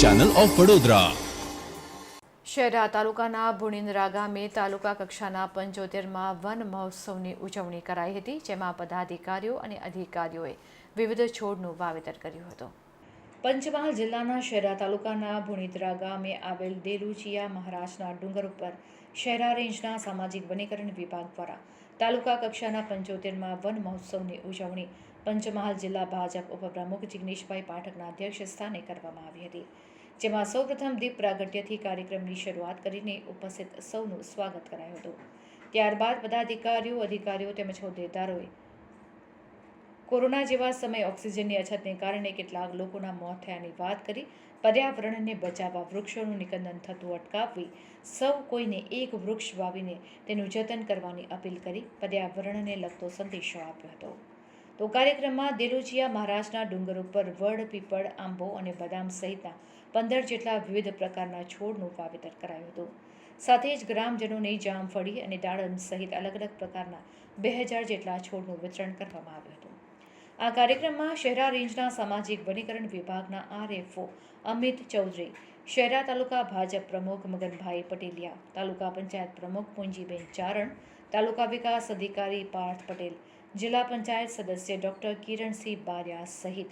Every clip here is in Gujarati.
ચેનલ ઓફ વડોદરા શહેરા તાલુકાના ભુણિંદ્રા ગામે તાલુકા કક્ષાના પંચોતેરમાં વન મહોત્સવની ઉજવણી કરાઈ હતી, જેમાં પદાધિકારીઓ અને અધિકારીઓએ વિવિધ છોડનું વાવેતર કર્યું હતું. પંચમહાલ જિલ્લાના શહેરા તાલુકાના ભુણિદ્રા ગામે આવેલ દેલુચિયા મહારાજના ડુંગર ઉપર શહેરા રેન્જના સામાજિક વનીકરણ વિભાગ દ્વારા તાલુકા કક્ષાના પંચોતેરમાં વન મહોત્સવની ઉજવણી પંચમહાલ જિલ્લા ભાજપ ઉપપ્રમુખ જિગ્નેશભાઈ પાઠકના અધ્યક્ષ સ્થાને કરવામાં આવી હતી, જેમાં સૌપ્રથમ દીપ પ્રાગટ્યથી કાર્યક્રમની શરૂઆત કરીને ઉપસ્થિત સૌનું સ્વાગત કરાયું હતું. ત્યારબાદ પદાધિકારીઓ, અધિકારીઓ તેમજ હોદ્દેદારોએ કોરોના જેવા સમયે ઓક્સિજનની અછતને કારણે કેટલાક લોકોના મોત થયાની વાત કરી, પર્યાવરણને બચાવવા વૃક્ષોનું નિકંદન થતું અટકાવવી, સૌ કોઈને એક વૃક્ષ વાવીને તેનું જતન કરવાની અપીલ કરી પર્યાવરણને લગતો સંદેશો આપ્યો હતો. તો કાર્યક્રમમાં દેલુચિયા મહારાજના ડુંગર ઉપર વડ, પીપળ, આંબો અને બદામ સહિતના પંદર જેટલા વિવિધ પ્રકારના છોડનું વાવેતર કરાયું હતું. સાથે જ ગ્રામજનોને જામફળી અને દાડમ સહિત અલગ અલગ પ્રકારના બે હજાર જેટલા છોડનું વિતરણ કરવામાં આવ્યું હતું. આ કાર્યક્રમમાં શહેરા રેન્જના સામાજિક વનીકરણ વિભાગના આરએફઓ અમિત ચૌધરી, શહેરા તાલુકા ભાજપ પ્રમુખ મગનભાઈ પટેલિયા, તાલુકા પંચાયત પ્રમુખ પુંજીબેન ચારણ, તાલુકા વિકાસ અધિકારી પાર્થ પટેલ જિલ્લા પંચાયત સદસ્ય ડૉક્ટર કિરણસિંહ બારિયા સહિત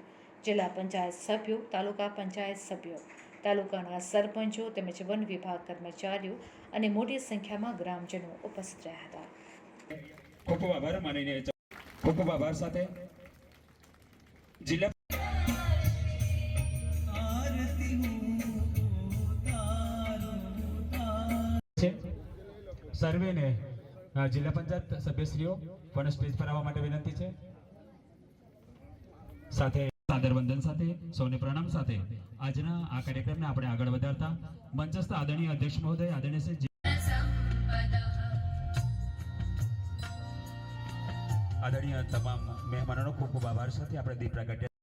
જિલ્લા પંચાયત સભ્યો તાલુકા પંચાયત સભ્યો તાલુકાના સરપંચો તેમજ વન વિભાગ કર્મચારીઓ અને મોટી સંખ્યામાં ગ્રામજનો ઉપસ્થિત રહ્યા હતા. ખૂબ ખૂબ આભાર. માનીને ખૂબ ખૂબ આભાર સાથે. જિલ્લા સર્વેને જિલ્લા પંચાયત સભ્યશ્રીઓ, પણ સ્ટેજ પર આવવા માટે વિનંતી છે. સાથે સાદર વંદન સાથે, સૌને પ્રણામ સાથે. આજના આ કાર્યક્રમને આપણે આગળ વધારતા મંચસ્થ આદરણીય અધ્યક્ષ મહોદય, આદરણીય આદરણીય તમામ મહેમાનોનો ખૂબ ખૂબ આભાર સાથે આપણે દીપ પ્રગટ્યા.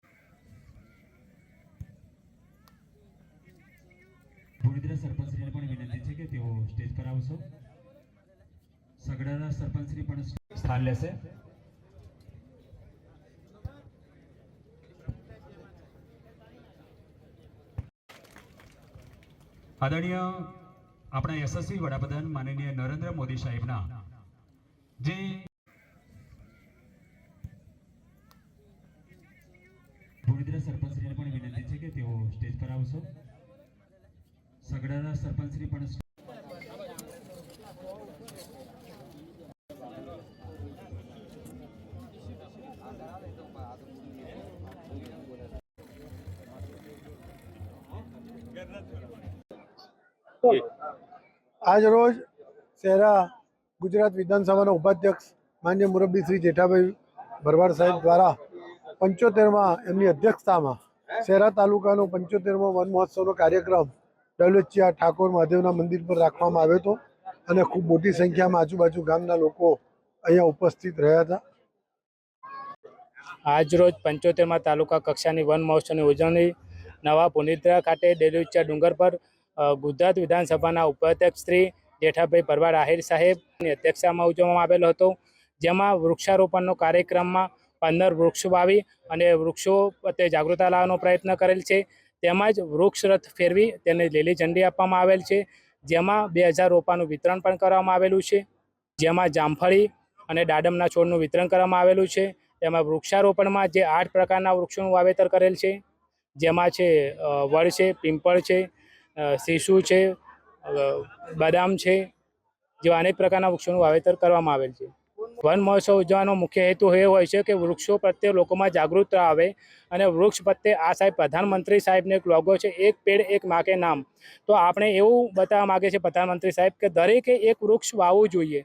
ભૂમિદ્ર સરપંચશ્રીને પણ વિનંતી છે કે તેઓ સ્ટેજ પર આવશો. સગડાના સરપંચશ્રી પણ સ્થાન લેશે. આદરણીય આપણા યશસ્વી વડાપ્રધાન માનનીય નરેન્દ્ર મોદી સાહેબના જે ભૂમિદ્ર સરપંચશ્રીને પણ વિનંતી છે કે તેઓ સ્ટેજ પર આવશો. સગડાના સરપંચશ્રી પણ આજ રોજ શહેરા ગુજરાત વિધાનસભાના ઉપાધ્યક્ષ માન્ય મુરબ્બી શ્રી જેઠાભાઈ ભરવાડ સાહેબ દ્વારા પંચોતેરમાં એમની અધ્યક્ષતામાં શહેરા તાલુકાનો પંચોતેરમો વન મહોત્સવનો કાર્યક્રમ ડવલચિયા ઠાકોર મહાદેવના મંદિર પર રાખવામાં આવ્યો હતો અને ખૂબ મોટી સંખ્યામાં આજુબાજુ ગામના લોકો અહીંયા ઉપસ્થિત રહ્યા હતા. આજરોજ પંચોતેરમાં તાલુકા કક્ષાની વન મહોત્સવની ઉજવણી નવા પુનિદ્રા ખાતે ડેલુચા ડુંગર પર ગુજરાત વિધાનસભાના ઉપાધ્યક્ષ શ્રી જેઠાભાઈ પરવાડ આહિર સાહેબની અધ્યક્ષતામાં ઉજવવામાં આવેલો હતો, જેમાં વૃક્ષારોપણનો કાર્યક્રમમાં પંદર વૃક્ષ વાવી અને વૃક્ષો પ્રત્યે જાગૃતતા લાવવાનો પ્રયત્ન કરેલ છે. તેમજ વૃક્ષ રથ ફેરવી તેને લીલી ઝંડી આપવામાં આવેલ છે, જેમાં બે હજાર રોપાનું વિતરણ પણ કરવામાં આવેલું છે. જેમાં જામફળી અને દાડમના છોડનું વિતરણ કરવામાં આવેલું છે. તેમાં વૃક્ષારોપણમાં જે આઠ પ્રકારના વૃક્ષોનું વાવેતર કરેલ છે, જેમાં છે વડ છે, પિંપળ છે શીશુ છે બદામ છે, જેવા અનેક પ્રકારના વૃક્ષોનું વાવેતર કરવામાં આવેલ છે. વન મહોત્સવ ઉજવવાનો મુખ્ય હેતુ એ હોય છે કે વૃક્ષો પ્રત્યે લોકોમાં જાગૃતતા આવે અને વૃક્ષ પ્રત્યે આ સાહેબ પ્રધાનમંત્રી સાહેબનો એક લોગો છે, એક પેડ, એક માકે નામ. તો આપણે એવું બતાવવા માગે છે પ્રધાનમંત્રી સાહેબ કે દરેકે એક વૃક્ષ વાવવું જોઈએ.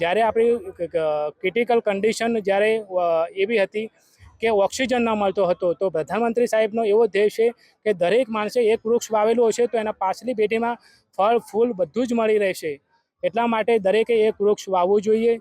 જ્યારે આપણી ક્રિટિકલ કન્ડિશન જ્યારે એવી હતી કે ઓક્સિજન ન મળતો હતો. તો પ્રધાનમંત્રી સાહેબનો એવો ધ્યેય છે કે દરેક માણસે એક વૃક્ષ વાવેલું હશે તો એના પાછલી પેઢીમાં ફળ, ફૂલ બધું જ મળી રહેશે. એટલા માટે દરેકે એક વૃક્ષ વાવવું જોઈએ.